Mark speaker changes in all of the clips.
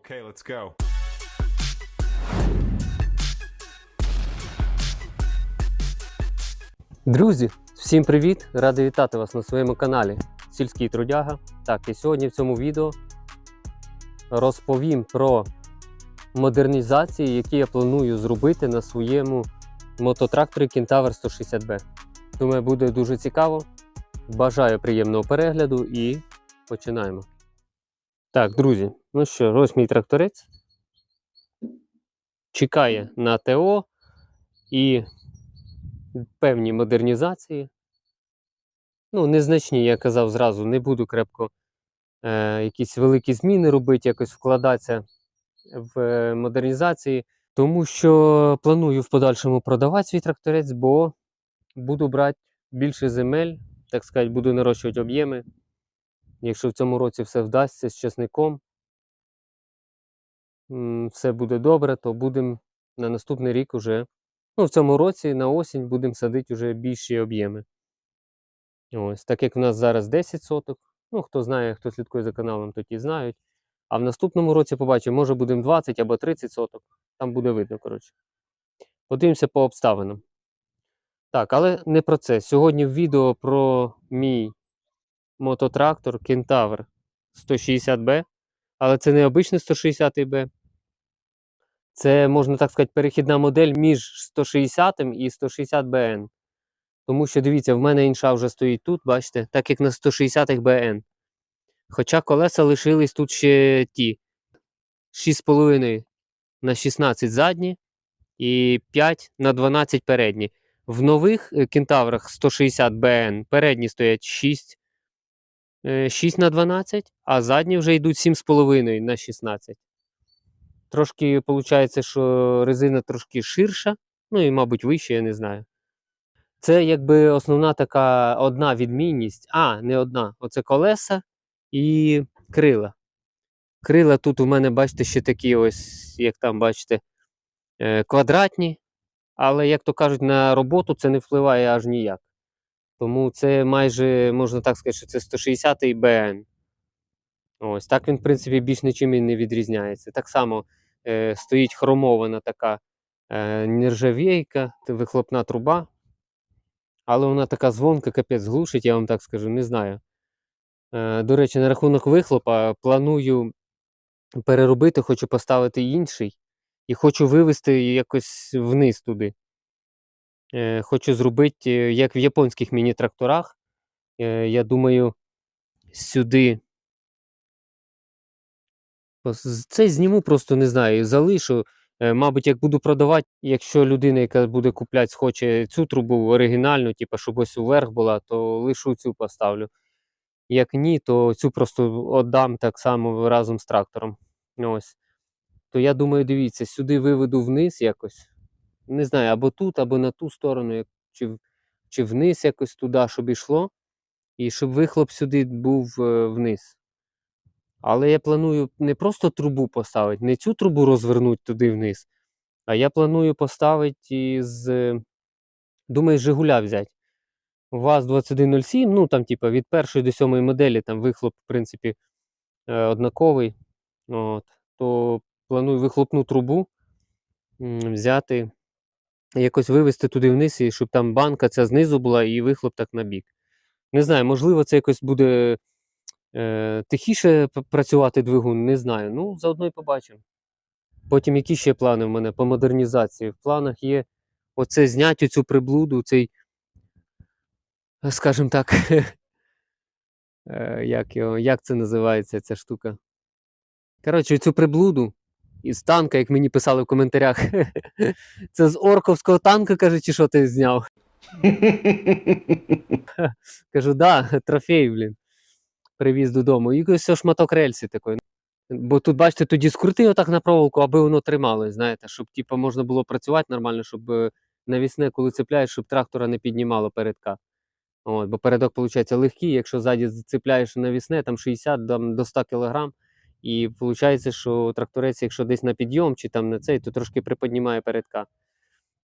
Speaker 1: Okay, let's go.
Speaker 2: Друзі, всім привіт! Радий вітати вас на своєму каналі Сільський Трудяга. Так, і сьогодні в цьому відео розповім про модернізації, які я планую зробити на своєму мототракторі Kentaur 160B. Думаю, буде дуже цікаво. Бажаю приємного перегляду і починаємо. Так, друзі, ну що, ось мій тракторець. Чекає на ТО і певні модернізації. Ну, незначні, я казав зразу, не буду крепко е, якісь великі зміни робити, якось вкладатися в е, модернізації, тому що планую в подальшому продавати свій тракторець, бо буду брати більше земель, так сказати, буду нарощувати об'єми. Якщо в цьому році все вдасться з чесником, все буде добре, то будемо на наступний рік уже Ну, в цьому році на осінь будемо садити вже більші об'єми. Ось, так як в нас зараз 10 соток. Ну, хто знає, хто слідкує за каналом, то ті знають. А в наступному році побачимо, може будемо 20 або 30 соток. Там буде видно, коротше. Подивимося по обставинам. Так, але не про це. Сьогодні в відео про мій мототрактор Kentaur 160B. Але це не обичний 160B. Це, можна так сказати, перехідна модель між 160 і 160 BN. Тому що, дивіться, в мене інша вже стоїть тут, бачите, так як на 160 BN. Хоча колеса лишились тут ще ті 6,5 на 16 задні і 5 на 12 передні. В нових е, кентаврах 160 BN передні стоять 6, е, 6 на 12, а задні вже йдуть 7,5 на 16. Трошки виходить, що резина трошки ширша, ну і, мабуть, вища, я не знаю. Це якби основна така одна відмінність. А, не одна. Оце колеса і крила. Крила тут у мене, бачите, ще такі ось, як там бачите, е, квадратні. Але, як то кажуть, на роботу це не впливає аж ніяк. Тому це майже, можна так сказати, що це 160-й БН. Ось так він, в принципі, більш нічим і не відрізняється. Так само е, стоїть хромована така е, нержавійка, вихлопна труба. Але вона така звонка, капець глушить, я вам так скажу, не знаю. Е, до речі, на рахунок вихлопа планую переробити, хочу поставити інший. І хочу вивести якось вниз туди. Е, хочу зробити, е, як в японських міні-тракторах. Е, я думаю, сюди Це зніму, просто не знаю, залишу. Мабуть, як буду продавати, якщо людина, яка буде купляти, схоче цю трубу оригінальну, типу, щоб ось уверх була, то лишу цю поставлю. Як ні, то цю просто віддам так само разом з трактором. Ось. То я думаю, дивіться, сюди виведу вниз якось. Не знаю, або тут, або на ту сторону, чи, чи вниз якось туди, щоб ішло. І щоб вихлоп сюди був е, вниз. Але я планую не просто трубу поставити, не цю трубу розвернути туди вниз, а я планую поставити із, думаю, Жигуля взяти. ВАЗ-2107, ну там, типа, від першої до сьомої моделі там вихлоп, в принципі, е, однаковий. От, то планую вихлопну трубу взяти, якось вивести туди вниз, і щоб там банка ця знизу була, і вихлоп так на бік. Не знаю, можливо, це якось буде е, тихіше працювати двигун, не знаю. Ну, заодно і побачимо. Потім які ще плани в мене по модернізації? В планах є оце зняти цю приблуду, цей, скажімо так, е, як, його, як це називається ця штука? Коротше, цю приблуду із танка, як мені писали в коментарях. Це з орковського танка, каже, чи що ти зняв? Кажу, да, трофей, блін. Привіз додому. І ось шматок рельси такої. Бо тут, бачите, тоді скрути отак на проволоку, аби воно трималось, знаєте, щоб типу, можна було працювати нормально, щоб е, навісне, коли цепляєш, щоб трактора не піднімало передка. От, бо передок, виходить, легкий, якщо ззаді зацепляєш навісне, там 60 там, до 100 кг, і виходить, що тракторець, якщо десь на підйом чи там на цей, то трошки приподнімає передка.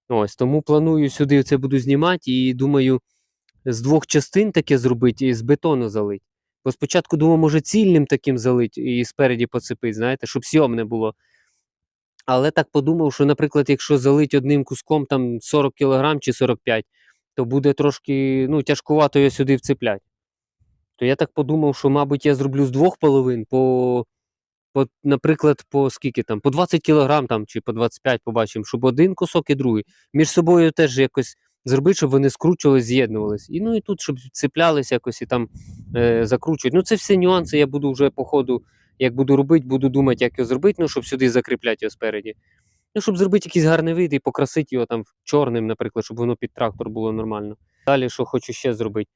Speaker 2: Ось, тому планую сюди це буду знімати і думаю, з двох частин таке зробити і з бетону залити. Бо спочатку думав, може, цільним таким залить і спереді поцепить, знаєте, щоб сйомне було. Але так подумав, що, наприклад, якщо залить одним куском там 40 кг чи 45 то буде трошки ну, тяжкувато його сюди вцеплять. То я так подумав, що, мабуть, я зроблю з двох половин, по, по, наприклад, по скільки там, по 20 кг там, чи по 25 побачимо, щоб один кусок і другий. Між собою теж якось зробити, щоб вони скручувались, з'єднувались. І ну і тут, щоб цеплялись якось і там е, закручують. Ну, це всі нюанси, я буду вже по ходу, як буду робити, буду думати, як його зробити, ну, щоб сюди закріпляти його спереді. Ну, щоб зробити якийсь гарний вид і покрасити його там чорним, наприклад, щоб воно під трактор було нормально. Далі, що хочу ще зробити?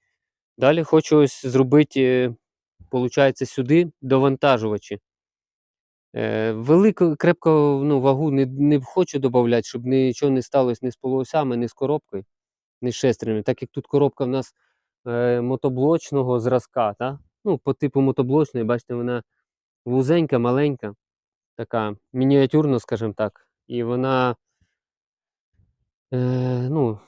Speaker 2: Далі хочу ось зробити, виходить, сюди довантажувачі. Е, велику крепко ну, вагу не, не хочу додати, щоб нічого не сталося ні з полуосями, ні з коробкою, ні з шестернями. Так як тут коробка в нас е, мотоблочного зразка, та? ну, по типу мотоблочної, бачите, вона вузенька, маленька, така мініатюрна, скажімо так. І вона. Е, ну,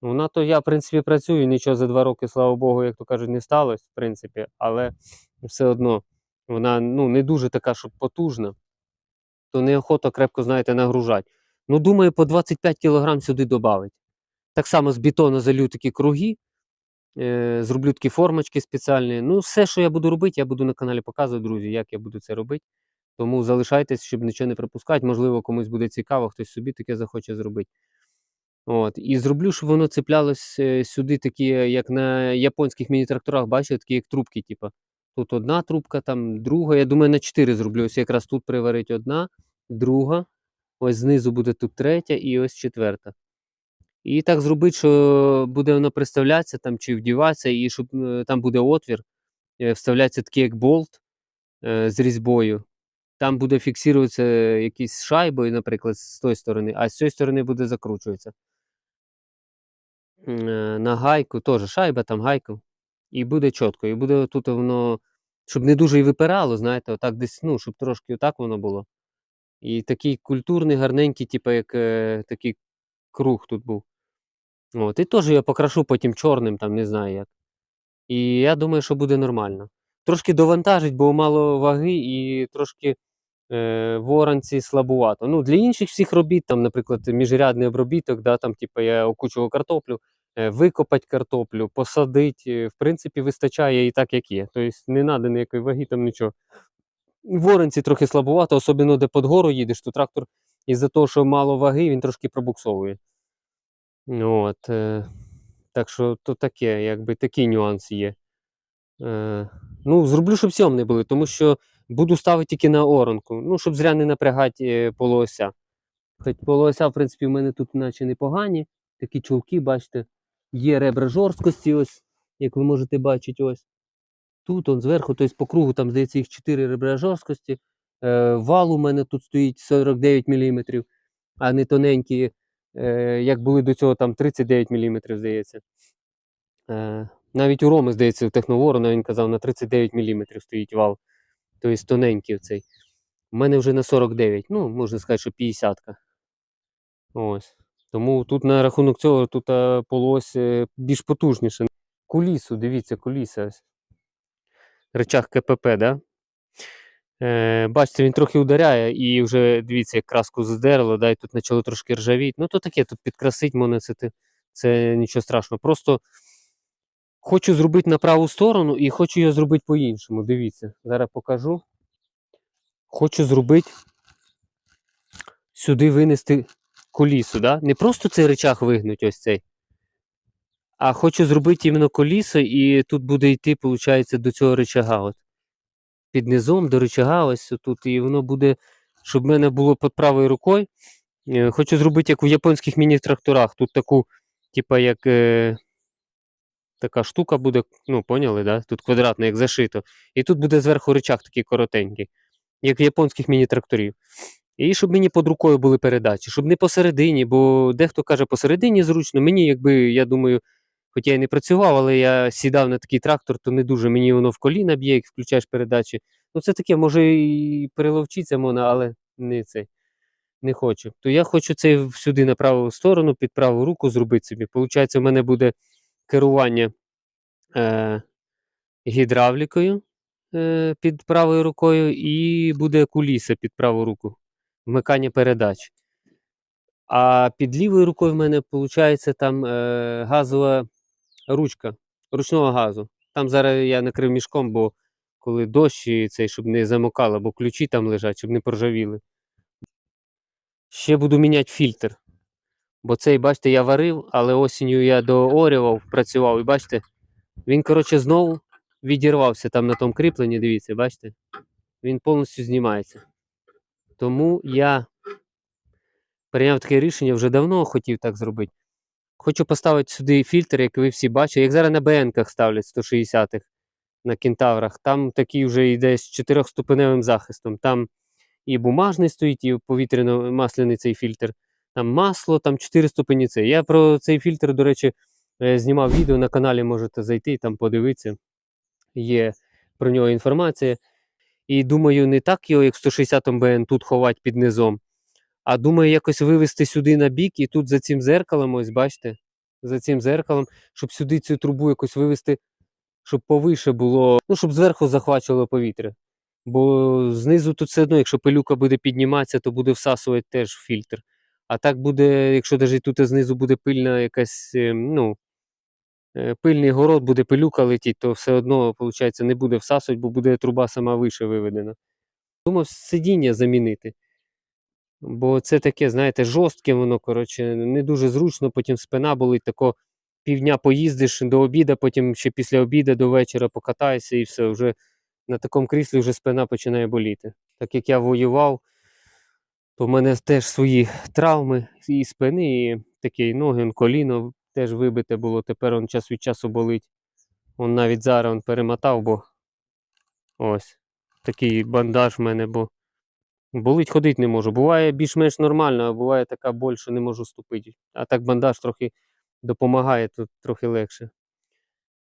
Speaker 2: вона то я, в принципі, працюю, нічого за два роки, слава Богу, як то кажуть, не сталося, в принципі, але все одно вона ну, не дуже така, щоб потужна, то неохота крепко, знаєте, нагружати. Ну, думаю, по 25 кг сюди додати. Так само з бетону залью такі круги, е, зроблю такі формочки спеціальні. Ну, все, що я буду робити, я буду на каналі показувати, друзі, як я буду це робити. Тому залишайтесь, щоб нічого не пропускати. Можливо, комусь буде цікаво, хтось собі таке захоче зробити. От. І зроблю, щоб воно цеплялось е, сюди, такі, як на японських міні-тракторах, бачите, такі як трубки, типу. Тут одна трубка, там друга. Я думаю, на 4 зроблю. Ось якраз тут приварить одна, друга. Ось знизу буде тут третя і ось четверта. І так зробити, що буде воно приставлятися там чи вдіватися, і щоб е, там буде отвір, е, вставляється такий як болт е, з різьбою. Там буде фіксуватися якісь шайбою, наприклад, з тої сторони, а з цієї сторони буде закручуватися. На гайку теж шайба, там гайку. І буде чітко. І буде тут воно, щоб не дуже і випирало, знаєте, отак десь, ну, щоб трошки отак воно було. І такий культурний, гарненький, типу, як е, такий круг тут був. От, і теж я покрашу потім чорним, там, не знаю як. І я думаю, що буде нормально. Трошки довантажить, бо мало ваги і трошки е, воронці слабувато. Ну, для інших всіх робіт, там, наприклад, міжрядний обробіток, да, там, типу, я окучував картоплю, викопати картоплю, посадити, в принципі, вистачає і так, як є. Тобто не треба ніякої ваги, там нічого. Воронці трохи слабувато, особливо де під гору їдеш, то трактор із-за того, що мало ваги, він трошки пробуксовує. От, е, так що то таке, якби такий нюанс є. Е, ну, зроблю, щоб сьом не були, тому що буду ставити тільки на оранку, ну, щоб зря не напрягати е, полуося. Хоч полуося, в принципі, в мене тут наче непогані. Такі чулки, бачите, є ребра жорсткості, ось, як ви можете бачити, ось. Тут он зверху, тобто по кругу, там, здається, їх 4 ребра жорсткості. Е, вал у мене тут стоїть 49 мм, а не тоненькі, е, як були до цього, там 39 мм, здається. Е, навіть у Роми, здається, у Техноворона він казав, на 39 мм стоїть вал. Тобто тоненький цей. У мене вже на 49, ну, можна сказати, що 50. Ось. Тому тут на рахунок цього тут а, полуось е, більш потужніше. Кулісу, дивіться, куліса. Речах КПП, да? Е, бачите, він трохи ударяє і вже дивіться, як краску здерло, да, і тут почало трошки ржавіти. Ну, то таке, тут підкрасить мене, це, це нічого страшного. Просто хочу зробити на праву сторону і хочу його зробити по-іншому. Дивіться, зараз покажу. Хочу зробити сюди винести колісо, да? Не просто цей речах вигнуть ось цей. А хочу зробити іменно колісо, і тут буде йти, виходить, до цього речага. От. Під низом до речага, ось тут, і воно буде, щоб в мене було під правою рукою. Е, Хочу зробити, як у японських міні-тракторах. Тут таку, типа, як е, така штука буде, ну, поняли, да? Тут квадратна, як зашито. І тут буде зверху речах такий коротенький, як в японських міні-тракторів. І щоб мені під рукою були передачі, щоб не посередині, бо дехто каже, посередині зручно. Мені, якби, я думаю, хоч я не працював, але я сідав на такий трактор, то не дуже мені воно в коліна б'є, як включаєш передачі. Ну, це таке, може, і переловчиться можна, але не це. Не хочу. То я хочу це сюди на праву сторону, під праву руку зробити собі. Получається, в мене буде керування е, гідравлікою е, під правою рукою, і буде куліса під праву руку. Вмикання передач. А під лівою рукою в мене виходить там е, газова ручка ручного газу. Там зараз я накрив мішком, бо коли дощ і цей, щоб не замокало, бо ключі там лежать, щоб не поржавіли. Ще буду міняти фільтр. Бо цей, бачите, я варив, але осінню я доорював, працював, і бачите, він, коротше, знову відірвався там на тому кріпленні, дивіться, бачите? Він повністю знімається. Тому я прийняв таке рішення, вже давно хотів так зробити. Хочу поставити сюди фільтр, як ви всі бачите, як зараз на БН-ках ставлять 160-х на кентаврах. Там такий вже йде з 4-ступеневим захистом. Там і бумажний стоїть, і повітряно-масляний цей фільтр. Там масло, там 4 ступені це. Я про цей фільтр, до речі, е, знімав відео на каналі, можете зайти там подивитися. Є про нього інформація. І думаю, не так його, як 160 БН тут ховати під низом. А думаю, якось вивести сюди на бік і тут за цим зеркалом, ось бачите, за цим зеркалом, щоб сюди цю трубу якось вивести, щоб повише було, ну, щоб зверху захвачувало повітря. Бо знизу тут все одно, якщо пилюка буде підніматися, то буде всасувати теж фільтр. А так буде, якщо навіть тут знизу буде пильна якась, е, ну, пильний город, буде пилюка летіти, то все одно, виходить, не буде всасувати, бо буде труба сама вище виведена. Думав, сидіння замінити. Бо це таке, знаєте, жорстке воно, коротше, не дуже зручно, потім спина болить, тако півдня поїздиш до обіда, потім ще після обіда до вечора покатаєшся і все, вже на такому кріслі вже спина починає боліти. Так як я воював, то в мене теж свої травми і спини, і такі ноги, коліно теж вибите було. Тепер он час від часу болить. Он навіть зараз он перемотав, бо ось такий бандаж в мене, бо болить ходити не можу. Буває більш-менш нормально, а буває така боль, що не можу ступити. А так бандаж трохи допомагає, тут трохи легше.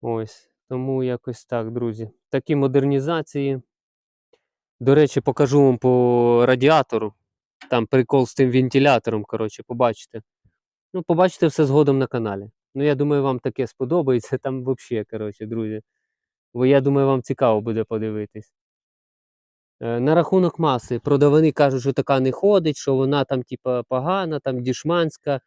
Speaker 2: Ось. Тому якось так, друзі. Такі модернізації. До речі, покажу вам по радіатору. Там прикол з тим вентилятором, коротше, побачите. Ну, побачите все згодом на каналі. Ну, я думаю, вам таке сподобається. Там взагалі, коротше, друзі. Бо я думаю, вам цікаво буде подивитись. Е, На рахунок маси, продавани кажуть, що така не ходить, що вона там, типа, погана, там дішманська,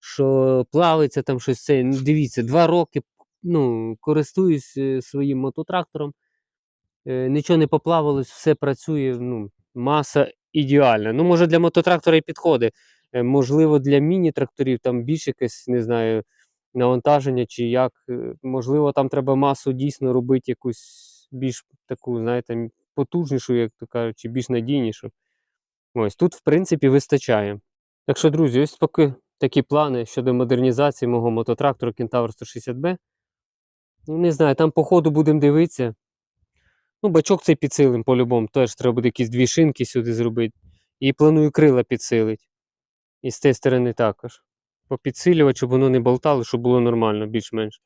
Speaker 2: що плавиться там щось це. Ну, дивіться, два роки ну, користуюсь е, своїм мототрактором. Е, Нічого не поплавалось, все працює. Ну, маса ідеальна. Ну, може, для мототрактора і підходить. Е, Можливо, для міні-тракторів там більше якесь, не знаю, навантаження чи як. Е, Можливо, там треба масу дійсно робити якусь більш таку, знаєте, потужнішу, як то кажуть, чи більш надійнішу. Ось тут, в принципі, вистачає. Так що, друзі, ось поки такі плани щодо модернізації мого мототрактору Kentaur 160B. Ну, не знаю, там по ходу будемо дивитися. Ну, бачок цей підсилим по-любому. Теж треба буде якісь дві шинки сюди зробити. І планую крила підсилити. І з тієї сторони також. Попідсилювати, щоб воно не болтало, щоб було нормально, більш-менш.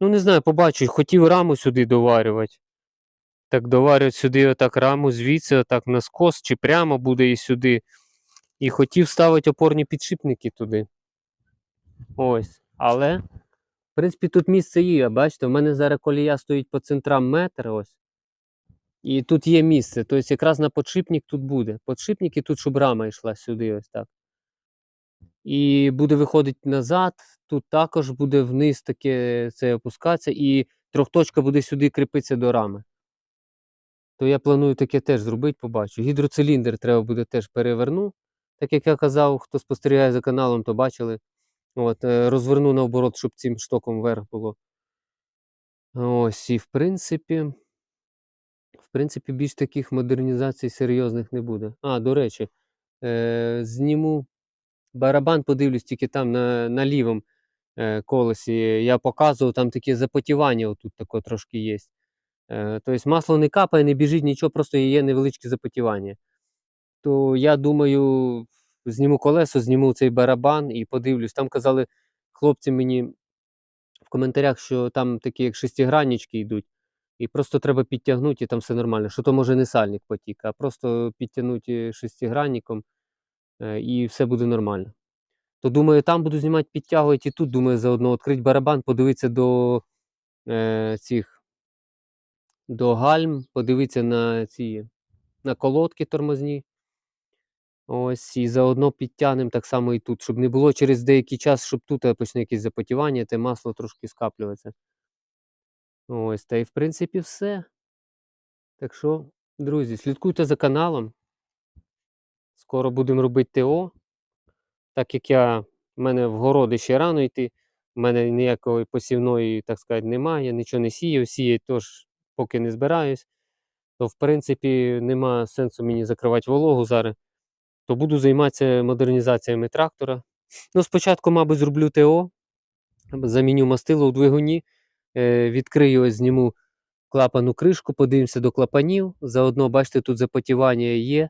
Speaker 2: Ну, не знаю, побачу. Хотів раму сюди доварювати. Так доварювати сюди отак раму, звідси, отак на скос, чи прямо буде і сюди. І хотів ставити опорні підшипники туди. Ось. Але, в принципі, тут місце є. Бачите, в мене зараз колія стоїть по центрам метр. ось. І тут є місце. Тобто якраз на подшипник тут буде. Подшипник і тут, щоб рама йшла сюди, ось так. І буде виходити назад. Тут також буде вниз таке це опускатися, і трьохточка буде сюди кріпитися до рами. То я планую таке теж зробити, побачу. Гідроциліндр треба буде теж переверну. Так як я казав, хто спостерігає за каналом, то бачили. От, е, розверну наоборот, щоб цим штоком вверх було. Ось, і в принципі, в принципі, більш таких модернізацій серйозних не буде. А, до речі, е, зніму барабан, подивлюсь тільки там на, на лівому е, колесі. Я показував, там таке запотівання отут тако трошки є. Е, тобто масло не капає, не біжить, нічого, просто є невеличке запотівання. То я думаю, зніму колесо, зніму цей барабан і подивлюсь. Там казали хлопці мені в коментарях, що там такі як шестиграннички йдуть. І просто треба підтягнути, і там все нормально. Що то може не сальник потік, а просто підтягнути шестигранником, і все буде нормально. То думаю, там буду знімати, підтягувати і тут, думаю, заодно відкрити барабан, подивитися до е, цих до гальм, подивитися на ці на колодки тормозні. Ось, і заодно підтягнемо так само і тут, щоб не було через деякий час, щоб тут е, почне якесь запотівання, те масло трошки скаплюватися. Ось, та й в принципі все. Так що, друзі, слідкуйте за каналом. Скоро будемо робити ТО. Так як я, в мене в городи ще рано йти, в мене ніякої посівної, так сказати, немає, нічого не сію, сіяти теж поки не збираюсь, то в принципі нема сенсу мені закривати вологу зараз. То буду займатися модернізаціями трактора. Ну, спочатку, мабуть, зроблю ТО, заміню мастило у двигуні, е, відкрию, ось зніму клапану кришку, подивимося до клапанів. Заодно, бачите, тут запотівання є.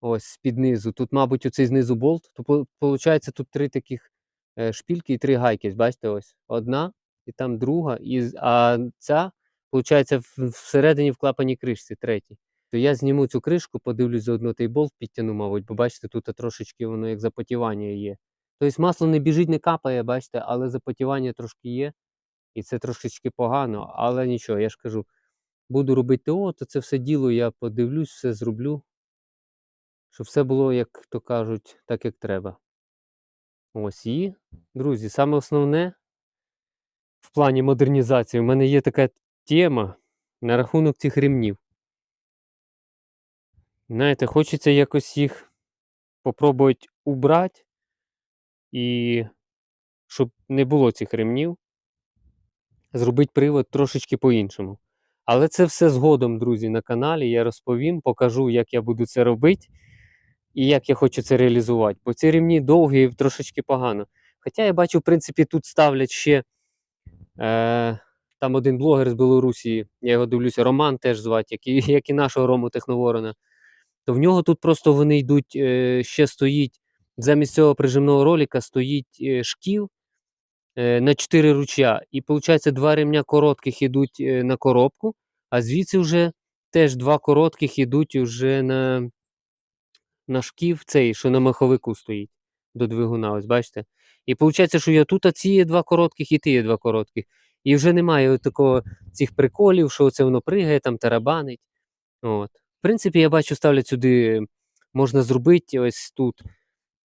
Speaker 2: Ось під низу. Тут, мабуть, оцей знизу болт. То виходить, тут три таких е, шпільки і три гайки. Бачите, ось одна, і там друга, і, а ця, виходить, всередині в клапані кришці, третій. То я зніму цю кришку, подивлюсь заодно той болт, підтягну, мабуть, бо бачите, тут трошечки воно як запотівання є. Тобто масло не біжить, не капає, бачите, але запотівання трошки є. І це трошечки погано, але нічого, я ж кажу, буду робити ТО, то це все діло я подивлюсь, все зроблю щоб все було, як то кажуть, так, як треба. Ось і, друзі, саме основне в плані модернізації, у мене є така тема на рахунок цих ремнів. Знаєте, хочеться якось їх попробувати убрати, і щоб не було цих ремнів, зробити привод трошечки по-іншому. Але це все згодом, друзі, на каналі. Я розповім, покажу, як я буду це робити і як я хочу це реалізувати. Бо ці ремні довгі і трошечки погано. Хоча я бачу, в принципі, тут ставлять ще е, там один блогер з Білорусі, я його дивлюся, Роман теж звати, як і, як і нашого Рому Техноворона. То в нього тут просто вони йдуть, е, ще стоїть, замість цього прижимного ролика стоїть е, шків е, на 4 ручя. І виходить, два ремня коротких йдуть е, на коробку, а звідси вже теж два коротких йдуть вже на, на шків цей, що на маховику стоїть до двигуна. Ось бачите. І виходить, що я тут а ці є два коротких, і ті є два коротких. І вже немає такого цих приколів, що це воно пригає, там тарабанить. От. В принципі, я бачу, ставлять сюди, можна зробити ось тут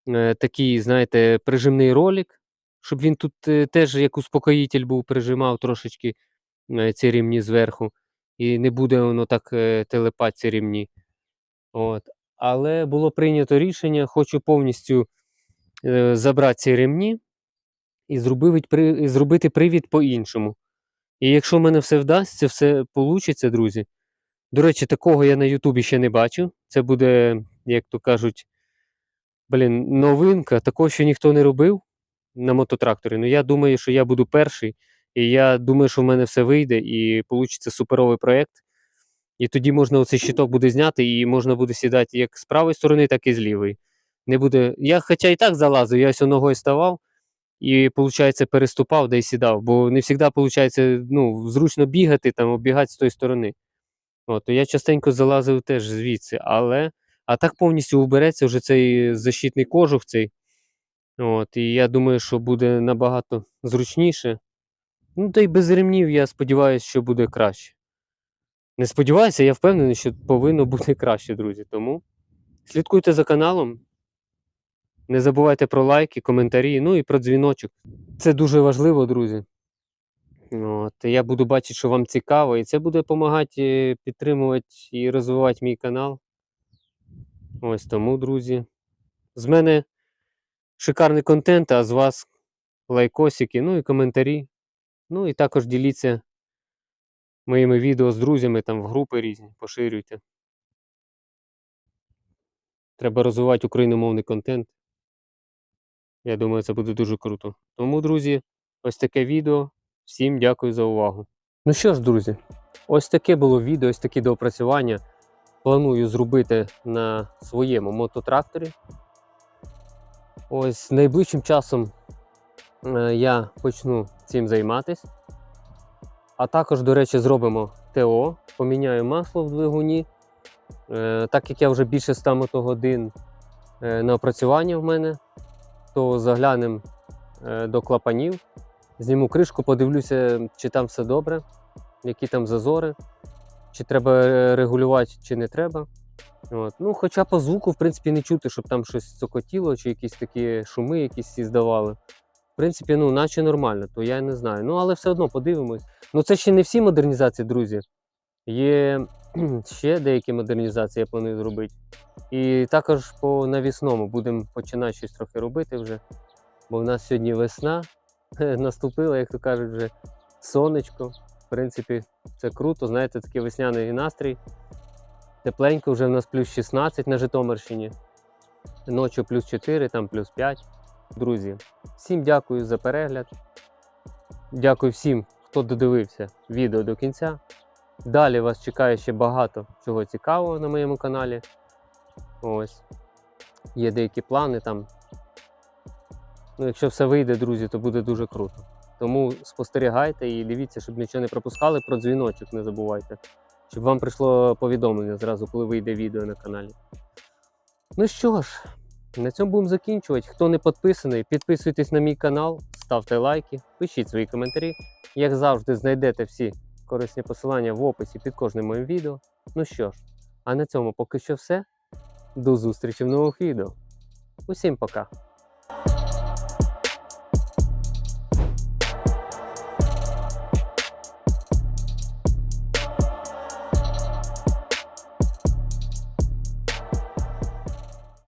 Speaker 2: е, такий, знаєте, прижимний ролик, щоб він тут е, теж як успокоїтель був, прижимав трошечки е, ці рівні зверху. І не буде воно так е, телепати ці рівні. От. Але було прийнято рішення, хочу повністю е, забрати ці ремні і зробити, привід по-іншому. І якщо в мене все вдасться, все вийде, друзі. До речі, такого я на Ютубі ще не бачив. Це буде, як то кажуть, блін, новинка. Такого ще ніхто не робив на мототракторі. Ну я думаю, що я буду перший. І я думаю, що в мене все вийде і вийде суперовий проєкт. І тоді можна оцей щиток буде зняти, і можна буде сідати як з правої сторони, так і з лівої. Не буде... Я хоча і так залазив, я ось ногою ставав і, виходить, переступав, де й сідав. Бо не завжди виходить, ну, зручно бігати, там, оббігати з тої сторони. От, я частенько залазив теж звідси, але. А так повністю убереться вже цей защитний кожух цей. От, і я думаю, що буде набагато зручніше. Ну, та й без ремнів, я сподіваюся, що буде краще. Не сподіваюся, я впевнений, що повинно бути краще, друзі. Тому слідкуйте за каналом. Не забувайте про лайки, коментарі, ну і про дзвіночок. Це дуже важливо, друзі. От, я буду бачити, що вам цікаво, і це буде допомагати підтримувати і розвивати мій канал. Ось тому, друзі. З мене шикарний контент, а з вас лайкосики, ну і коментарі. Ну і також діліться моїми відео з друзями там в групи різні, поширюйте. Треба розвивати україномовний контент. Я думаю, це буде дуже круто. Тому, друзі, ось таке відео. Всім дякую за увагу. Ну що ж, друзі, ось таке було відео, ось такі доопрацювання. Планую зробити на своєму мототракторі. Ось найближчим часом е, я почну цим займатися. А також, до речі, зробимо ТО, поміняю масло в двигуні. Е, так як я вже більше 100 мотогодин е, на опрацювання в мене, то заглянемо е, до клапанів, зніму кришку, подивлюся, чи там все добре, які там зазори. чи треба регулювати, чи не треба. От. Ну, хоча по звуку, в принципі, не чути, щоб там щось цокотіло, чи якісь такі шуми якісь здавали. В принципі, ну, наче нормально, то я не знаю. Ну, але все одно подивимось. Ну, це ще не всі модернізації, друзі. Є ще деякі модернізації, я планую зробити. І також по навісному будемо починати щось трохи робити вже. Бо в нас сьогодні весна наступила, як то кажуть, вже сонечко. В принципі, це круто, знаєте, такий весняний настрій. Тепленько, вже в нас плюс 16 на Житомирщині. Ночі плюс 4, там плюс 5. Друзі, всім дякую за перегляд. Дякую всім, хто додивився відео до кінця. Далі вас чекає ще багато чого цікавого на моєму каналі. Ось. Є деякі плани там. Ну, якщо все вийде, друзі, то буде дуже круто. Тому спостерігайте і дивіться, щоб нічого не пропускали. Про дзвіночок не забувайте. Щоб вам прийшло повідомлення зразу, коли вийде відео на каналі. Ну що ж, на цьому будемо закінчувати. Хто не підписаний, підписуйтесь на мій канал, ставте лайки, пишіть свої коментарі. Як завжди, знайдете всі корисні посилання в описі під кожним моїм відео. Ну що ж, а на цьому поки що все. До зустрічі в нових відео. Усім пока!